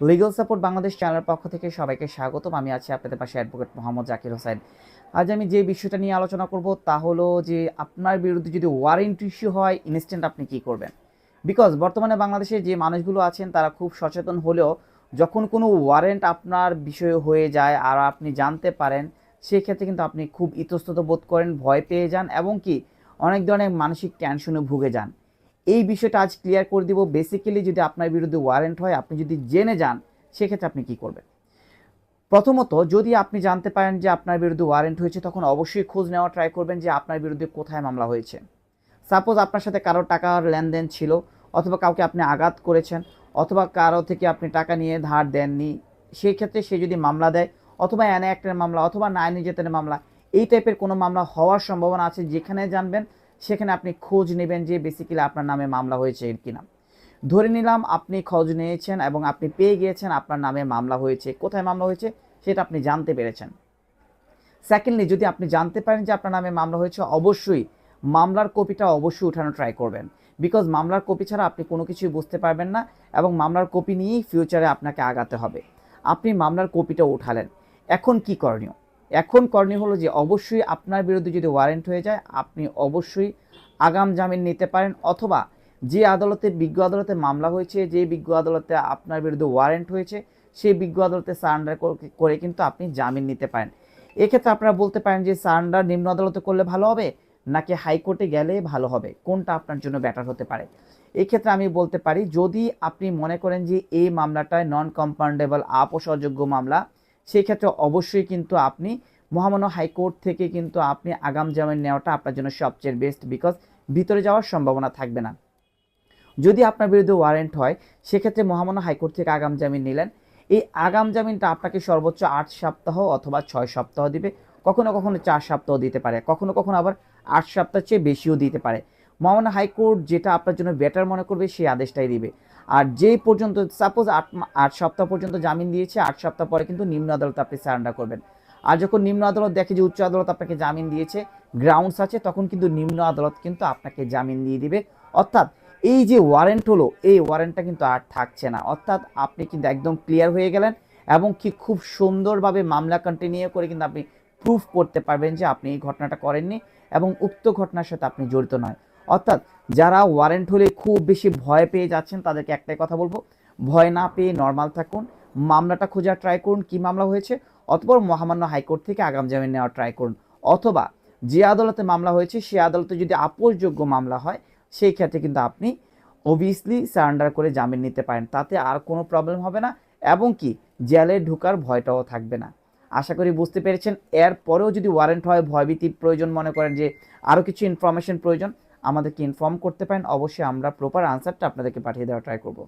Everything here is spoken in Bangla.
লিগাল সাপোর্ট বাংলাদেশ চ্যানেলের পক্ষ থেকে সবাইকে স্বাগতম। আমি আছি আপনাদের পাশে অ্যাডভোকেট মোহাম্মদ জাকির হোসেন। আজ আমি যে বিষয়টা নিয়ে আলোচনা করব তা হলো যে আপনার বিরুদ্ধে যদি ওয়ারেন্ট ইস্যু হয় ইনস্ট্যান্ট আপনি কি করবেন? বিকজ বর্তমানে বাংলাদেশে যে মানুষগুলো আছেন, তারা খুব সচেতন হলেও যখন কোনো ওয়ারেন্ট আপনার বিষয়ে হয়ে যায় আর আপনি জানতে পারেন, সেক্ষেত্রে কিন্তু আপনি খুব ইতস্তত বোধ করেন, ভয় পেয়ে যান এবং কি অনেক ধরনের মানসিক টেনশনে ভুগে যান। এই বিষয়টা আজ ক্লিয়ার করে দিব। বেসিক্যালি যদি আপনার বিরুদ্ধে ওয়ারেন্ট হয়, আপনি যদি জেনে যান, সেক্ষেত্রে আপনি কি করবেন? প্রথমত, যদি আপনি জানতে পারেন যে আপনার বিরুদ্ধে ওয়ারেন্ট হয়েছে, তখন অবশ্যই খোঁজ নেওয়া ট্রাই করবেন যে আপনার বিরুদ্ধে কোথায় মামলা হয়েছে। সাপোজ আপনার সাথে কারও টাকার লেনদেন ছিল, অথবা কাউকে আপনি আঘাত করেছেন, অথবা কারও থেকে আপনি টাকা নিয়ে ধার দেননি সেই ক্ষেত্রে সে যদি মামলা দেয়, অথবা অ্যানে অ্যাক্টের মামলা, অথবা নাই নির্যাতনের মামলা, এই টাইপের কোনো মামলা হওয়ার সম্ভাবনা আছে, যেখানে জানবেন সেখানে আপনি খোঁজ নেবেন যে বেসিক্যালি আপনার নামে মামলা হয়েছে কিনা। ধরে নিলাম আপনি খোঁজ নিয়েছেন এবং আপনি পেয়ে গিয়েছেন আপনার নামে মামলা হয়েছে। কোথায় মামলা হয়েছে? সেটা আপনি জানতে পেরেছেন। সেকেন্ডলি যদি আপনি জানতে পারেন যে আপনার নামে মামলা হয়েছে, অবশ্যই মামলার কপিটা অবশ্যই উঠানো ট্রাই করবেন। বিকজ মামলার কপি ছাড়া আপনি কোনো কিছুই বুঝতে পারবেন না এবং মামলার কপি নিয়েই ফিউচারে আপনাকে আগাতে হবে। আপনি মামলার কপিটা উঠালেন। এখন কি করণীয়? এখন করণীয় হলো যে অবশ্যই আপনার বিরুদ্ধে যদি ওয়ারেন্ট হয়ে যায়, আপনি অবশ্যই আগাম জামিন নিতে পারেন অথবা যে আদালতে, বিজ্ঞ আদালতে মামলা হয়েছে, যে বিজ্ঞ আদালতে আপনার বিরুদ্ধে ওয়ারেন্ট হয়েছে, সেই বিজ্ঞ আদালতে সারেন্ডার করে কিন্তু আপনি জামিন নিতে পারেন। এক্ষেত্রে আপনারা বলতে পারেন যে সারেন্ডার নিম্ন আদালতে করলে ভালো হবে, নাকি হাইকোর্টে গেলে ভালো হবে? কোনটা আপনার জন্য ব্যাটার হতে পারে? এই ক্ষেত্রে আমি বলতে পারি, যদি আপনি মনে করেন যে এই মামলাটায় নন কম্পাউন্ডেবল আপোষযোগ্য মামলা সেই ক্ষেত্রে অবশ্যই কিন্তু আপনি মহামান্য হাইকোর্ট থেকে কিন্তু আপনি আগাম জামিন নেওয়াটা আপনার জন্য সবচেয়ে বেস্ট বিকজ ভিতরে যাওয়ার সম্ভাবনা থাকবে না। যদি আপনার বিরুদ্ধে ওয়ারেন্ট হয়, সেক্ষেত্রে মহামান্য হাইকোর্ট থেকে আগাম জামিন নিলেন। এই আগাম জামিনটা আপনাকে সর্বোচ্চ আট সপ্তাহ অথবা ছয় সপ্তাহ দিবে। কখনো কখনো চার সপ্তাহ দিতে পারে, কখনো কখনো আবার আট সপ্তাহ চেয়ে বেশিও দিতে পারে। মহামান্য হাইকোর্ট যেটা আপনার জন্য বেটার মনে করবে, সেই আদেশটাই দিবে। আর যেই পর্যন্ত সাপোজ আট আট সপ্তাহ পর্যন্ত জামিন দিয়েছে, আট সপ্তাহ পরে কিন্তু নিম্ন আদালত আপনি সারেন্ডার করবেন। আর যখন নিম্ন আদালত দেখে যে উচ্চ আদালত আপনাকে জামিন দিয়েছে গ্রাউন্ডস আছে, তখন কিন্তু নিম্ন আদালত কিন্তু আপনাকে জামিন দিয়ে দিবে। অর্থাৎ এই যে ওয়ারেন্ট হলো, এই ওয়ারেন্টটা কিন্তু আর থাকছে না। অর্থাৎ আপনি কিন্তু একদম ক্লিয়ার হয়ে গেলেন এবং কি খুব সুন্দরভাবে মামলা কন্টিনিউ করে কিন্তু আপনি প্রুফ করতে পারবেন যে আপনি এই ঘটনাটা করেননি এবং উক্ত ঘটনার সাথে আপনি জড়িত নয়। অর্থাৎ যারা ওয়ারেন্ট হলে খুব বেশি ভয় পেয়ে যাচ্ছেন, তাদেরকে একটাই কথা বলব, ভয় না পেয়ে নর্মাল থাকুন। মামলাটা খোঁজার ট্রাই করুন, কি মামলা হয়েছে অথবা মহামান্য হাইকোর্ট থেকে আগাম জামিন নেওয়ার ট্রাই করুন। অথবা যে আদালতে মামলা হয়েছে, সে আদালতে যদি আপোষযোগ্য মামলা হয়, সেই ক্ষেত্রে কিন্তু আপনি অবভিয়াসলি সারেন্ডার করে জামিন নিতে পারেন। তাতে আর কোনো প্রবলেম হবে না এবং কি, জেলে ঢোকার ভয়টাও থাকবে না। আশা করি বুঝতে পেরেছেন। এরপরেও যদি ওয়ারেন্ট হয় ভয়ভীতির প্রয়োজন মনে করেন যে আরও কিছু ইনফরমেশন প্রয়োজন আমাদেরকে ইনফর্ম করতে পারেন অবশ্যই আমরা প্রপার আনসারটা আপনাদেরকে পাঠিয়ে দেওয়ার ট্রাই করব।